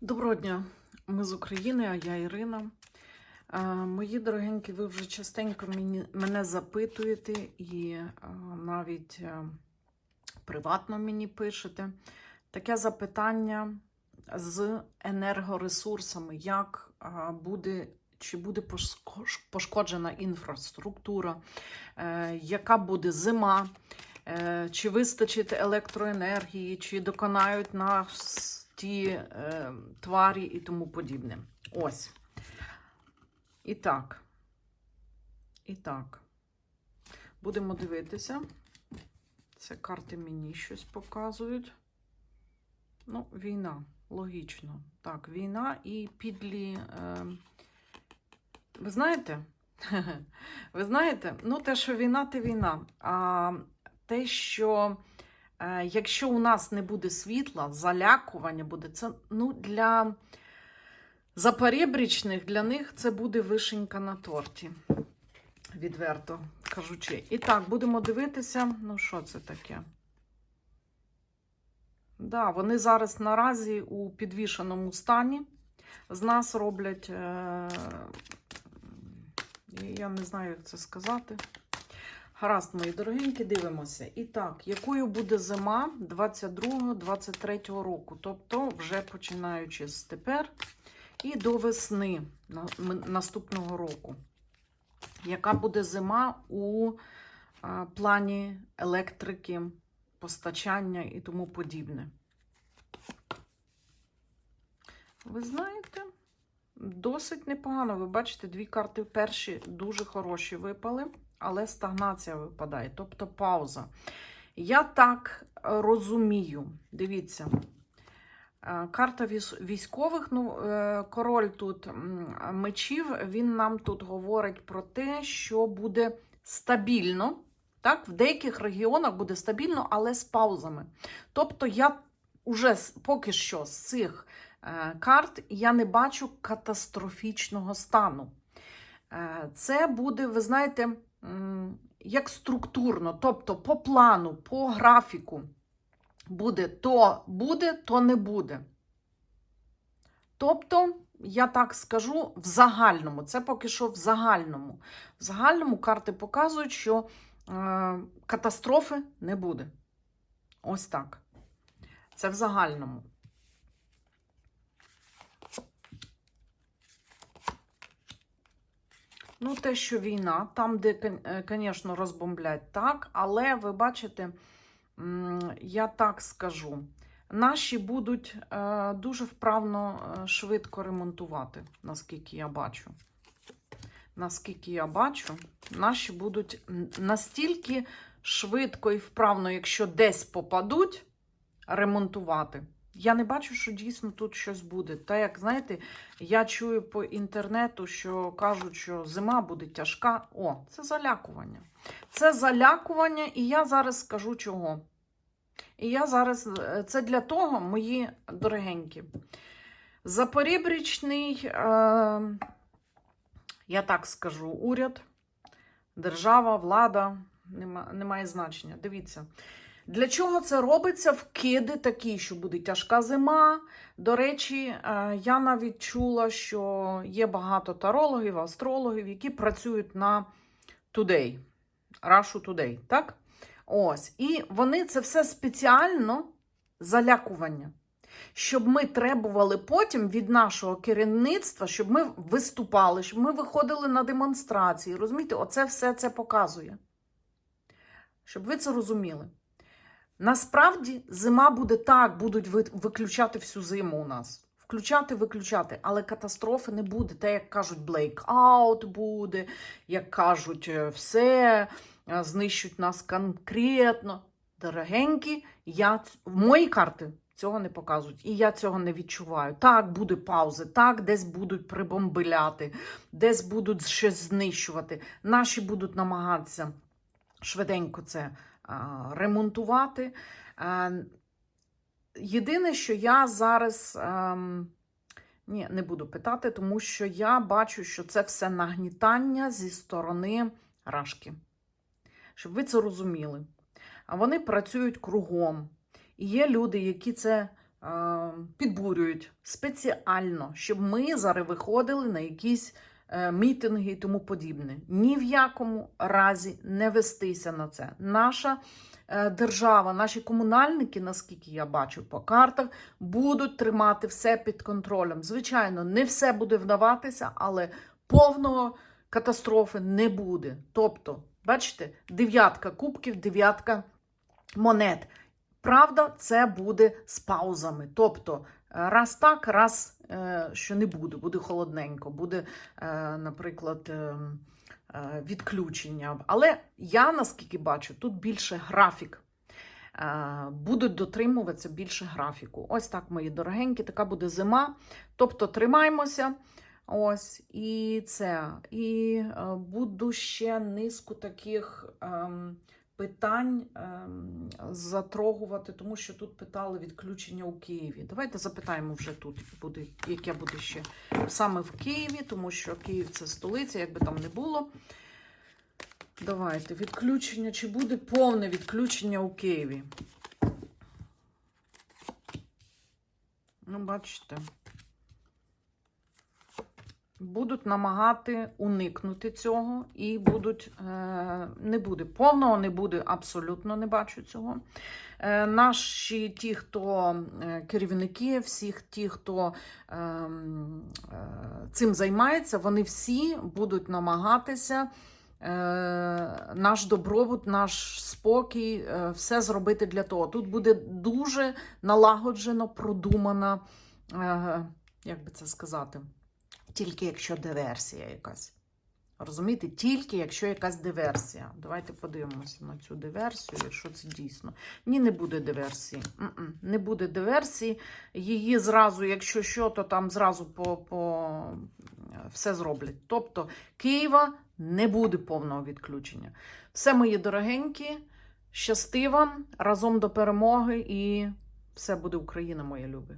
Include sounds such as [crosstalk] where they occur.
Доброго дня, ми з України, а я Ірина. Мої дорогенькі, ви вже частенько мене запитуєте і навіть е, приватно мені пишете. Таке запитання з енергоресурсами, як буде, чи буде пошкоджена інфраструктура, е, яка буде зима, е, чи вистачить електроенергії, чи доконають нас ті е, тварі і тому подібне. Ось. І так. І так. Будемо дивитися. Це карти мені щось показують. Ну, війна, логічно. Так, війна і підлі. Е... Ви знаєте? [laughs] Ви знаєте, ну, те, що війна, те війна. А те, що якщо у нас не буде світла, залякування буде, це ну, для запорєбрічних, для них це буде вишенька на торті. Відверто кажучи. І так, будемо дивитися. Ну, що це таке? Да, вони зараз наразі у підвішеному стані. З нас роблять. Е... Я не знаю, як це сказати. Гаразд, мої дорогенькі, дивимося. І так, якою буде зима 22-23 року, тобто вже починаючи з тепер і до весни наступного року. Яка буде зима у плані електрики, постачання і тому подібне? Ви знаєте, досить непогано. Ви бачите, дві карти перші дуже хороші випали але стагнація випадає, тобто пауза. Я так розумію, дивіться, е, карта військових, ну, е, король тут мечів, він нам тут говорить про те, що буде стабільно. Так, в деяких регіонах буде стабільно, але з паузами. Тобто, я уже поки що з цих е, карт я не бачу катастрофічного стану. Це буде, ви знаєте, як структурно, тобто по плану, по графіку буде то буде, то не буде. Тобто, я так скажу, в загальному, це поки що в загальному. В загальному карти показують, що е, катастрофи не буде. Ось так. Це в загальному. Ну, те, що війна, там, де, звісно, розбомблять, так, але ви бачите, я так скажу, наші будуть е, дуже вправно е, швидко ремонтувати, наскільки я бачу. Наскільки я бачу, наші будуть настільки швидко і вправно, якщо десь попадуть, ремонтувати. Я не бачу, що дійсно тут щось буде. Та як знаєте, я чую по інтернету, що кажуть, що зима буде тяжка. О, це залякування. Це залякування, і я зараз скажу чого. І я зараз е, це для того, мої дорогенькі. Запорібрічний, е, я так скажу, уряд, держава, влада, нема, немає значення. Дивіться. Для чого це робиться? Вкиди такі, що буде тяжка зима. До речі, е, я навіть чула, що є багато тарологів, астрологів, які працюють на Today, Russia Today, так? Ось. І вони це все спеціально залякування. Щоб ми требували потім від нашого керівництва, щоб ми виступали, щоб ми виходили на демонстрації. Розумієте, оце все це показує. Щоб ви це розуміли. Насправді зима буде так, будуть виключати всю зиму у нас. Включати, виключати, але катастрофи не буде. Те, як кажуть, блейкаут буде, як кажуть, е, все е, знищуть нас конкретно. Дорогенькі, я мої карти цього не показують, і я цього не відчуваю. Так, буде паузи, так, десь будуть прибомбиляти, десь будуть щось знищувати. Наші будуть намагатися швиденько це ремонтувати. Єдине, що я зараз ем, ні, не буду питати, тому що я бачу, що це все нагнітання зі сторони рашки. Щоб ви це розуміли. А вони працюють кругом. І є люди, які це е, підбурюють спеціально, щоб ми зараз виходили на якісь мітинги і тому подібне. Ні в якому разі не вестися на це. Наша е, держава, наші комунальники, наскільки я бачу по картах, будуть тримати все під контролем. Звичайно, не все буде вдаватися, але повного катастрофи не буде. Тобто, бачите, дев'ятка кубків, дев'ятка монет. Правда, це буде з паузами. Тобто, е, раз так, раз е, що не буде, буде холодненько, буде, е, наприклад, е, відключення. Але я, наскільки бачу, тут більше графік. Будуть дотримуватися більше графіку. Ось так, мої дорогенькі, така буде зима. Тобто тримаймося. Ось і це. І буду ще низку таких ем, питань ем, затрогувати, тому що тут питали відключення у Києві. Давайте запитаємо вже тут, буде, яке буде ще саме в Києві, тому що Київ це столиця, як би там не було. Давайте відключення. Чи буде повне відключення у Києві? Ну, бачите. Будуть намагати уникнути цього і будуть е, не буде повного, не буде абсолютно не бачу цього. Е, наші ті, хто е, керівники, всіх ті, хто е, е, цим займається, вони всі будуть намагатися наш добробут, наш спокій, все зробити для того. Тут буде дуже налагоджено, продумана, як би це сказати, тільки якщо диверсія якась. Розумієте, тільки якщо якась диверсія. Давайте подивимося на цю диверсію, якщо це дійсно. Ні, не буде диверсії. Не буде диверсії. Її зразу, якщо що, то там зразу по, по все зроблять. Тобто Києва не буде повного відключення. Все, мої дорогенькі, щасти вам разом до перемоги і все буде Україна, моя любі.